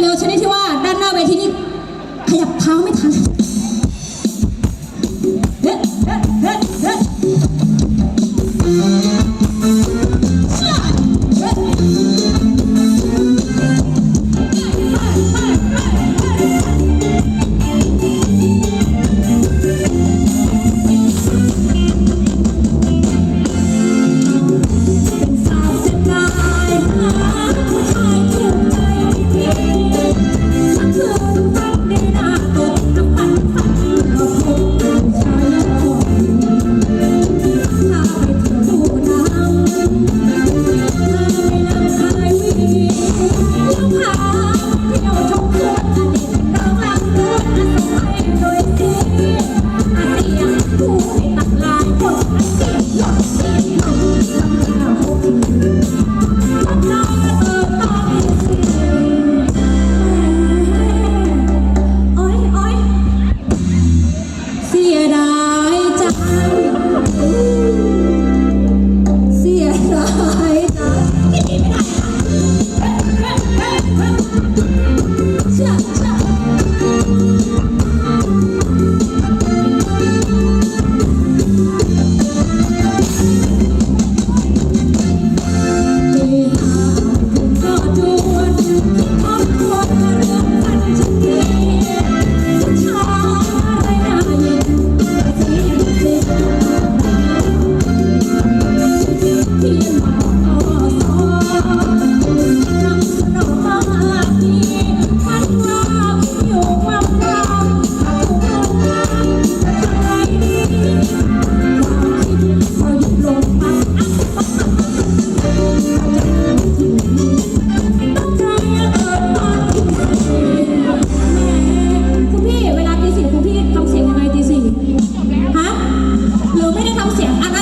เร็วชนิดที่ว่าด้านหน้าเวทีนี่ขยับเท้าไม่ทัน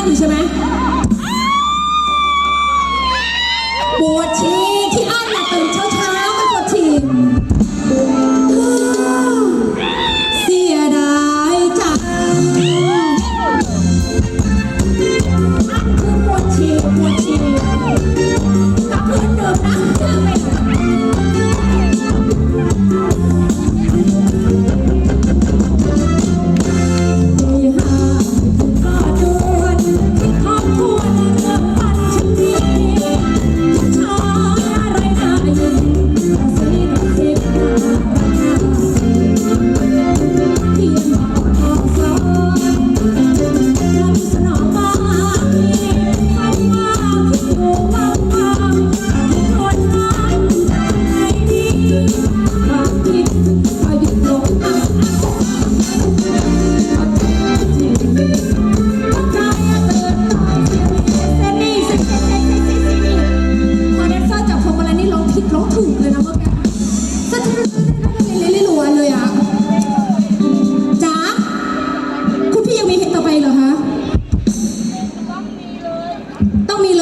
อยู่ใช่ไหม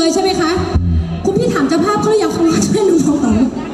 ยใช่ไหมคะ คุณพี่ถามเจ้าภาพเขาหรือยังเขาช่วยหนูบอกหน่อย